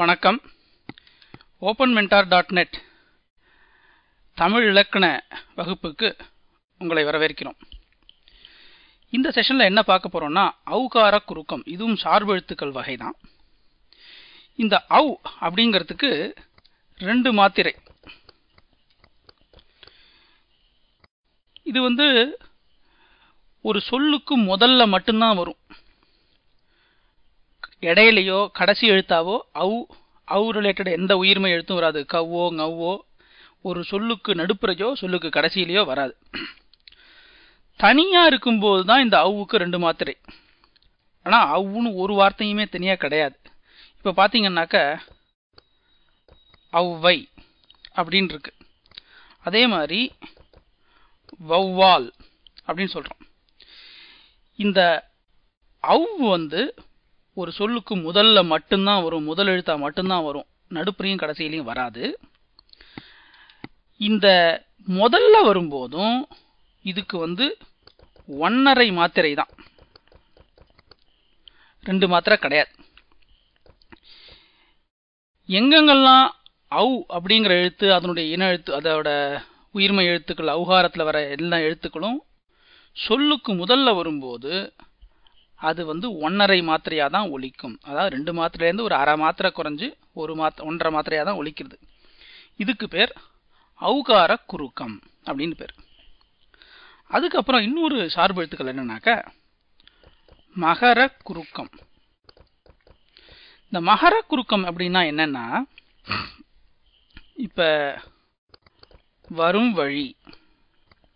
வணக்கம். Open mentor dot net Tamil இலக்கண வகுப்புக்கு உங்களை வரவேற்கிறோம். இந்த செஷனில் என்ன பார்க்க போகிறோம்னா அவுகார குறுக்கம். இதுவும் சார்பு எழுத்துக்கள் வகை தான் இந்த அவு அப்படிங்கிறதுக்கு ரெண்டு மாத்திரை. இது வந்து ஒரு சொல்லுக்கு முதல்ல மட்டும்தான் வரும். இடையிலையோ கடைசி எழுத்தாவோ அவு அவு ரிலேட்டட் எந்த உயிர்மை எழுத்தும் வராது. கவ்வோ ngவ்வோ ஒரு சொல்லுக்கு நடுப்புறையோ சொல்லுக்கு கடைசியிலையோ வராது. தனியாக இருக்கும்போது தான் இந்த அவுக்கு ரெண்டு மாத்திரை. ஆனால் அவுன்னு ஒரு வார்த்தையுமே தனியாக கிடையாது. இப்போ பார்த்தீங்கன்னாக்க அவ்வை அப்படின்னு இருக்கு அதே மாதிரி வௌவால் அப்படின்னு சொல்கிறோம் இந்த அவ் வந்து ஒரு சொல்லுக்கு முதல்ல மட்டும்தான் வரும் முதல் எழுத்தா மட்டும்தான் வரும். நடுப்புறையும் கடைசியிலையும் வராது. இந்த முதல்ல வரும்போதும் இதுக்கு வந்து ஒன்னரை மாத்திரை தான். ரெண்டு மாத்திரை கிடையாது. எங்கெங்கெல்லாம் அவு அப்படிங்கிற எழுத்து அதனுடைய இன எழுத்து அதோட உயிர்மை எழுத்துக்கள் அவுகாரத்தில் வர எல்லா எழுத்துக்களும் சொல்லுக்கு முதல்ல வரும்போது அது வந்து ஒன்றரை மாத்திரையாக தான் ஒழிக்கும். அதாவது ரெண்டு மாத்திரையிலேருந்து ஒரு அரை மாத்திரை குறைஞ்சி ஒரு மாத் ஒன்றரை மாத்திரையாக தான் ஒழிக்கிறது. இதுக்கு பேர் அவுகார குறுக்கம் அப்படின்னு பேர். அதுக்கப்புறம் இன்னொரு சார்பு எழுத்துக்கள் என்னன்னாக்க மகர குறுக்கம் இந்த மகர குறுக்கம் அப்படின்னா என்னன்னா இப்போ வரும் வழி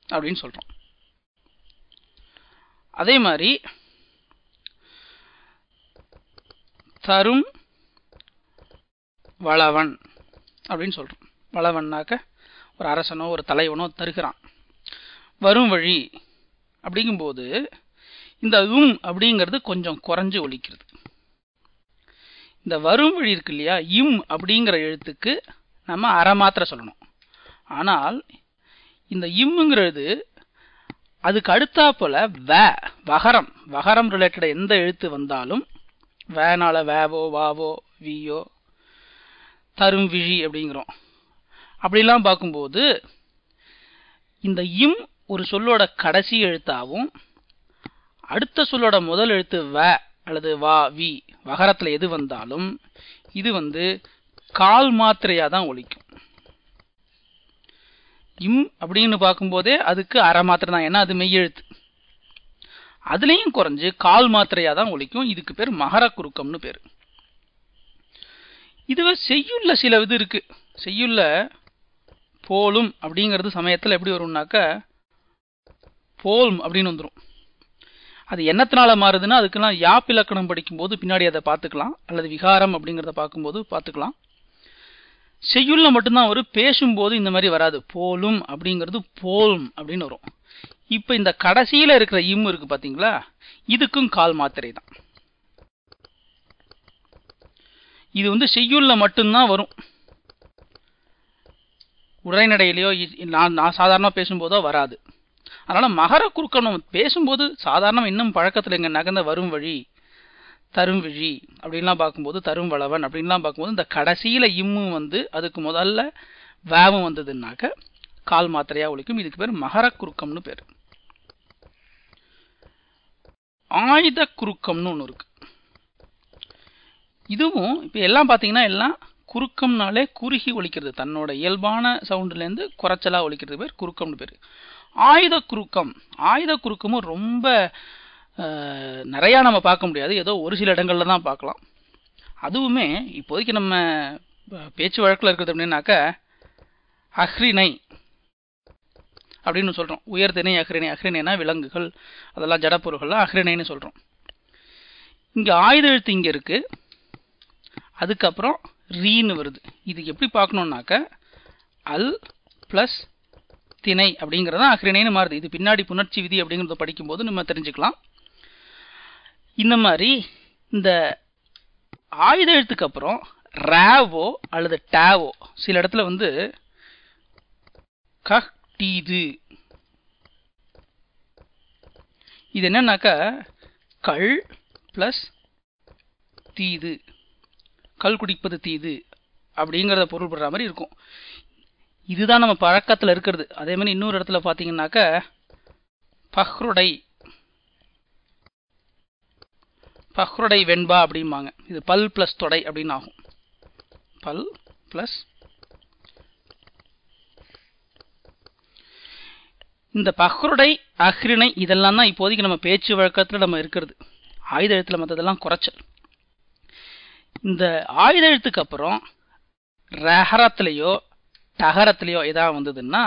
அப்படின்னு சொல்கிறோம் அதே மாதிரி தரும் வளவன் அப்படின்னு சொல்கிறோம் வளவன்னாக்க ஒரு அரசனோ ஒரு தலைவனோ தருகிறான். வரும் வழி அப்படிங்கும்போது இந்த உம் அப்படிங்கிறது கொஞ்சம் குறைஞ்சு ஒழிக்கிறது இந்த வரும் வழி இருக்கு இல்லையா? இம் அப்படிங்கிற எழுத்துக்கு நம்ம அரை மாத்திரை சொல்லணும். ஆனால் இந்த இம்முங்கிறது அதுக்கு அடுத்தாப்போல் வ வகரம். வகரம் ரிலேட்டட் எந்த எழுத்து வந்தாலும் வேனால வேவோ வாவோ வியோ தரும் விழி அப்படிங்கிறோம். அப்படிலாம் பார்க்கும்போது இந்த இம் ஒரு சொல்லோட கடைசி எழுத்தாவும் அடுத்த சொல்லோட முதல் எழுத்து வ அல்லது வா வி வகரத்தில் எது வந்தாலும் இது வந்து கால் மாத்திரையாக தான் ஒழிக்கும். இம் அப்படின்னு பார்க்கும்போதே அதுக்கு அரை மாத்திரை தான். ஏன்னா அது மெய்யெழுத்து அதுலேயும் குறைஞ்சு கால் மாத்திரையாக தான் ஒழிக்கும். இதுக்கு பேர் மகர குறுக்கம்னு பேர். இதுவே செய்யுள்ள சில இது இருக்குது செய்யுள்ள போலும் அப்படிங்கிறது சமயத்தில் எப்படி வரும்னாக்க போல்ம் அப்படின்னு வந்துடும் அது என்னத்தினால மாறுதுன்னா அதுக்கெல்லாம் யாப் இலக்கணம் படிக்கும்போது பின்னாடி அதை பார்த்துக்கலாம். அல்லது விகாரம் அப்படிங்கிறத பார்க்கும்போது பார்த்துக்கலாம். செய்யுள்ள மட்டும்தான் வரும் பேசும்போது இந்த மாதிரி வராது. போலும் அப்படிங்கிறது போல்ம் அப்படின்னு வரும். இப்போ இந்த கடைசியில் இருக்கிற இம் இருக்கு பார்த்தீங்களா இதுக்கும் கால் மாத்திரை தான். இது வந்து செய்யுள்ள மட்டும்தான் வரும். உரைநடையிலையோ நான் நான் சாதாரணமாக பேசும்போதோ வராது. அதனால் மகர குறுக்கம் பேசும்போது சாதாரண இன்னும் பழக்கத்தில் இங்கே நகர்ந்த வரும் வழி தரும் விழி அப்படின்லாம் பார்க்கும்போது தரும் வளவன் அப்படின்லாம் பார்க்கும்போது இந்த கடைசியில் இம்மும் வந்து அதுக்கு முதல்ல வேவும் வந்ததுன்னாக்க கால் மாத்திரையாக ஒழிக்கும். இதுக்கு பேர் மகர குறுக்கம்னு பேர். ஆயுத குறுக்கம்னு ஒன்று இருக்கு. இதுவும் இப்போ எல்லாம் பார்த்தீங்கன்னா எல்லாம் குறுக்கம்னாலே குறுகி ஒழிக்கிறது தன்னோட இயல்பான சவுண்டுலேருந்து குறைச்சலா ஒழிக்கிறது பேர் குறுக்கம்னு பேர். ஆயுத குறுக்கம். ஆயுத குறுக்கமும் ரொம்ப நிறையா நம்ம பார்க்க முடியாது. ஏதோ ஒரு சில இடங்கள்ல தான் பார்க்கலாம். அதுவுமே இப்போதைக்கு நம்ம பேச்சு வழக்கில் இருக்கிறது அப்படின்னாக்க அஹ்ரினை அப்படின்னு சொல்றோம். உயர்திணை அஹ்ரிணை அஹ்ரிணைனா விலங்குகள். அதெல்லாம் ஜடப்பொருள்கள்லாம் அஹ்ரிணைன்னு சொல்றோம். இங்க ஆயுத எழுத்து இங்க இருக்கு. அதுக்கப்புறம் ரீன்னு வருது. இது எப்படி பார்க்கணுன்னாக்க அல் பிளஸ் திணை அப்படிங்கிறது தான் அஹ்ரிணைன்னு மாறுது. இது பின்னாடி புணர்ச்சி விதி அப்படிங்கிறத படிக்கும்போது நம்ம தெரிஞ்சுக்கலாம். இந்த மாதிரி இந்த ஆயுத எழுத்துக்கு அப்புறம் ரேவோ அல்லது டேவோ சில இடத்துல வந்து கஹ் டீது இது என்னன்னாக்கா கள் ப்ளஸ் தீது. கல் குடிப்பது தீது அப்படிங்கிறத பொருள்படுற மாதிரி இருக்கும். இதுதான் நம்ம பழக்கத்தில் இருக்கிறது. அதே மாதிரி இன்னொரு இடத்துல பார்த்தீங்கன்னாக்க பஹ்ருடை. பஹ்ருடை வெண்பா அப்படிம்பாங்க. இது பல் ப்ளஸ் தொடை அப்படின்னு ஆகும். பல் ப்ளஸ் இந்த பஹ்ருடை அஹ்ரிணை இதெல்லாம் தான் இப்போதைக்கு நம்ம பேச்சு வழக்கத்தில் நம்ம இருக்கிறது. ஆயுத எழுத்துல மற்றதெல்லாம் குறைச்சல். இந்த ஆயுத எழுத்துக்கு அப்புறம் ரஹரத்துலேயோ டகரத்துலேயோ எதாவது வந்ததுன்னா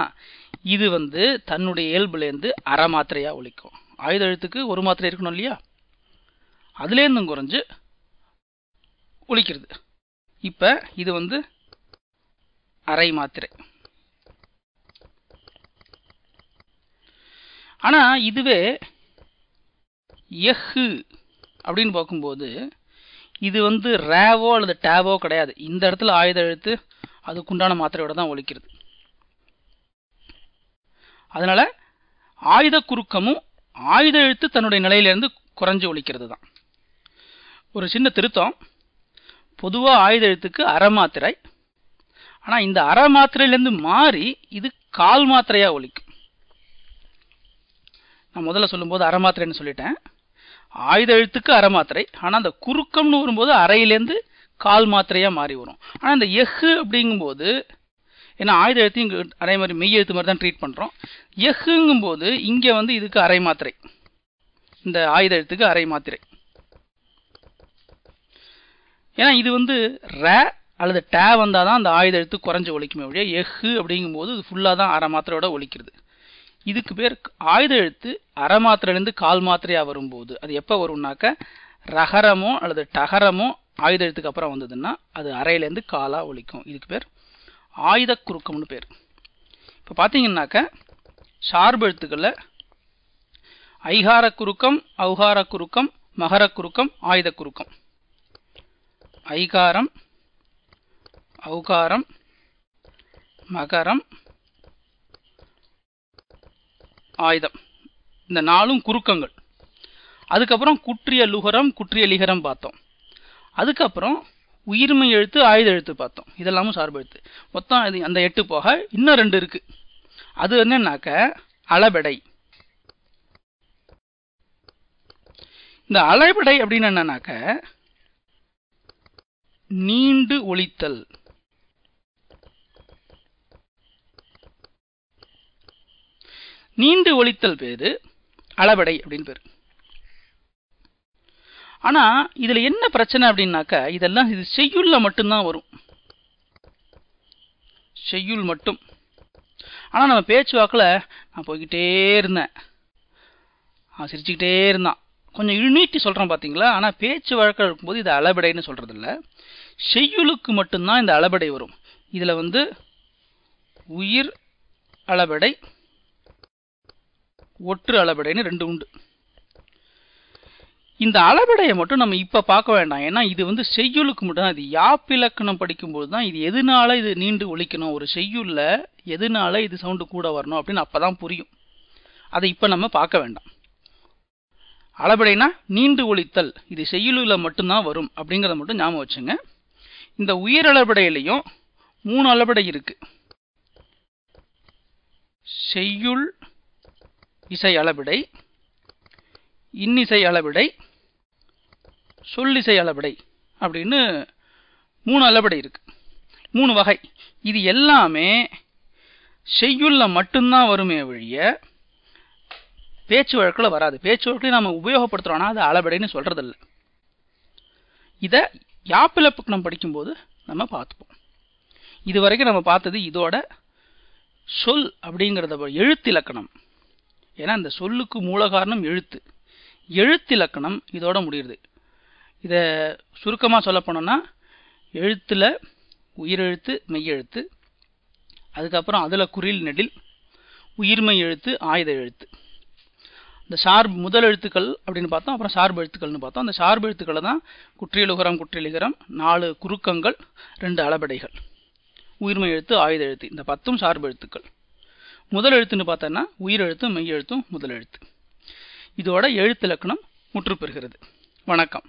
இது வந்து தன்னுடைய இயல்புலேருந்து அரை மாத்திரையாக ஒழிக்கும். ஆயுத எழுத்துக்கு ஒரு மாத்திரை இருக்கணும் இல்லையா? அதுலேருந்தும் குறைஞ்சு ஒழிக்கிறது. இப்போ இது வந்து அரை மாத்திரை. ஆனால் இதுவே எஹு அப்படின்னு பார்க்கும்போது இது வந்து ரேவோ அல்லது டேவோ கிடையாது. இந்த இடத்துல ஆயுத எழுத்து அதுக்குண்டான மாத்திரையோட தான் ஒழிக்கிறது. அதனால் ஆயுத குறுக்கமும் ஆயுத எழுத்து தன்னுடைய நிலையிலிருந்து குறைஞ்சு ஒழிக்கிறது தான். ஒரு சின்ன திருத்தம். பொதுவாக ஆயுத எழுத்துக்கு அரை மாத்திரை. ஆனால் இந்த அரை மாத்திரையிலேருந்து மாறி இது கால் மாத்திரையாக ஒழிக்கும். நான் முதல்ல சொல்லும்போது அறமாத்திரைன்னு மாத்திரைன்னு சொல்லிட்டேன். ஆயுத எழுத்துக்கு அறமாத்திரை. மாத்திரை ஆனால் அந்த குறுக்கம்னு வரும்போது அறையிலேருந்து கால் மாத்திரையாக மாறி வரும். ஆனால் இந்த எஃகு அப்படிங்கும்போது ஏன்னா ஆயுத எழுத்தையும் இங்கே அதே மாதிரி மெய் எழுத்து மாதிரி தான் ட்ரீட் பண்ணுறோம் எஃகுங்கும்போது இங்கே வந்து இதுக்கு அரை மாத்திரை. இந்த ஆயுத எழுத்துக்கு அரை மாத்திரை. ஏன்னா இது வந்து ர அல்லது டே வந்தால் தான் அந்த ஆயுத எழுத்து குறைஞ்சு ஒழிக்குமே ஒழிய எஃகு அப்படிங்கும்போது இது ஃபுல்லாக தான் அரை மாத்திரையோட ஒழிக்கிறது இதுக்கு பேர் ஆயுத எழுத்து அரை மாத்திரையிலேருந்து கால் மாத்திரையாக வரும்போது. அது எப்போ வரும்னாக்க ரகரமோ அல்லது டகரமோ ஆயுத எழுத்துக்கு அப்புறம் வந்ததுன்னா அது அரையிலேருந்து காலாக ஒழிக்கும் இதுக்கு பேர் ஆயுத குறுக்கம்னு பேர். இப்போ பார்த்தீங்கன்னாக்க சார்பு எழுத்துக்களில் ஐகார குறுக்கம் ஔகார குறுக்கம் மகர குறுக்கம் ஆயுத குறுக்கம். ஐகாரம் ஔகாரம் மகரம் ஆயுதம். இந்த நாலும் குறுக்கங்கள். அதுக்கப்புறம் குற்றிய லுகரம் குற்றிய லிகரம் பார்த்தோம். அதுக்கப்புறம் உயிர்மை எழுத்து ஆயுத எழுத்து பார்த்தோம். இதெல்லாமும் சார்பு எழுத்து. மொத்தம் இது அந்த எட்டு போக இன்னும் ரெண்டு இருக்கு. அது என்னன்னாக்க அளபெடை. இந்த அளபெடை அப்படின்னு என்னன்னாக்க நீண்டு ஒழித்தல் நீண்டு ஒழித்தல் பேரு அளபடை அப்படின்னு பேர். ஆனால் இதில் என்ன பிரச்சனை அப்படின்னாக்கா இதெல்லாம் இது செய்யுள்ள மட்டும்தான் வரும். செய்யுள் மட்டும். ஆனால் நம்ம பேச்சு வாக்கில் நான் போய்கிட்டே இருந்தேன். அவன் சிரிச்சுக்கிட்டே இருந்தான். கொஞ்சம் இழுநீட்டி சொல்கிறேன் பார்த்தீங்களா ஆனால் பேச்சு வழக்கில் இருக்கும்போது இது அளபடைன்னு சொல்கிறதில்ல செய்யுளுக்கு மட்டும்தான் இந்த அளபடை வரும். இதில் வந்து உயிர் அளபடை ஒற்று அளபடைன்னு ரெண்டு உண்டு. இந்த அளபடையை மட்டும் நம்ம இப்போ பார்க்க வேண்டாம். ஏன்னா இது வந்து செய்யுளுக்கு மட்டும் தான். இது யாப்பிலக்கணம் படிக்கும்போது தான் இது எதனால இது நீண்டு ஒழிக்கணும்? ஒரு செய்யுள்ல எதனால இது சவுண்டு கூட வரணும் அப்படின்னு அப்போ தான் புரியும். அதை இப்போ நம்ம பார்க்க வேண்டாம். அளபடைனா நீண்டு ஒழித்தல். இது செய்யுளில் மட்டும்தான் வரும் அப்படிங்கிறத மட்டும் ஞாபகம் வச்சுங்க. இந்த உயிர் அளபடையிலையும் மூணு அளபடை இருக்குது செய்யுள் இசை அளவிடை இன்னிசை அளவிடை சொல்லிசை அளவிடை அப்படின்னு மூணு அளபடை இருக்குது மூணு வகை. இது எல்லாமே செய்யுள்ள மட்டும்தான் வருமே வழிய பேச்சு வழக்கில் வராது. பேச்சு வழக்கில் நம்ம உபயோகப்படுத்துகிறோன்னா அது அளவிடைன்னு சொல்கிறதில்ல இதை யாப்பிலப்புக்கணம் படிக்கும்போது நம்ம பார்த்துப்போம். இது வரைக்கும் நம்ம பார்த்தது இதோட சொல் அப்படிங்கிறத எழுத்திலக்கணம் ஏன்னா இந்த சொல்லுக்கு மூல காரணம் எழுத்து. எழுத்திலக்கணம் இதோட முடியுது இதை சுருக்கமாக சொல்ல போனோம்னா எழுத்தில் உயிரெழுத்து மெய்யெழுத்து அதுக்கப்புறம் அதில் குறில் நெடில் உயிர்மை எழுத்து ஆயுத எழுத்து. இந்த சார்பு முதல் எழுத்துக்கள் அப்படின்னு பார்த்தோம் அப்புறம் சார்பு எழுத்துக்கள்னு பார்த்தோம். அந்த சார்பு எழுத்துக்களை தான் குற்றியலுகரம் குற்றியலுகரம் நாலு குறுக்கங்கள் ரெண்டு அளபடைகள். உயிர்மை எழுத்து ஆயுத எழுத்து இந்த பத்தும் சார்பு எழுத்துக்கள். முதல் எழுத்துன்னு பார்த்தோன்னா உயிரெழுத்தும் மெய்யெழுத்தும் முதல் எழுத்து இதோட எழுத்து இலக்கணம் முற்று பெறுகிறது. வணக்கம்.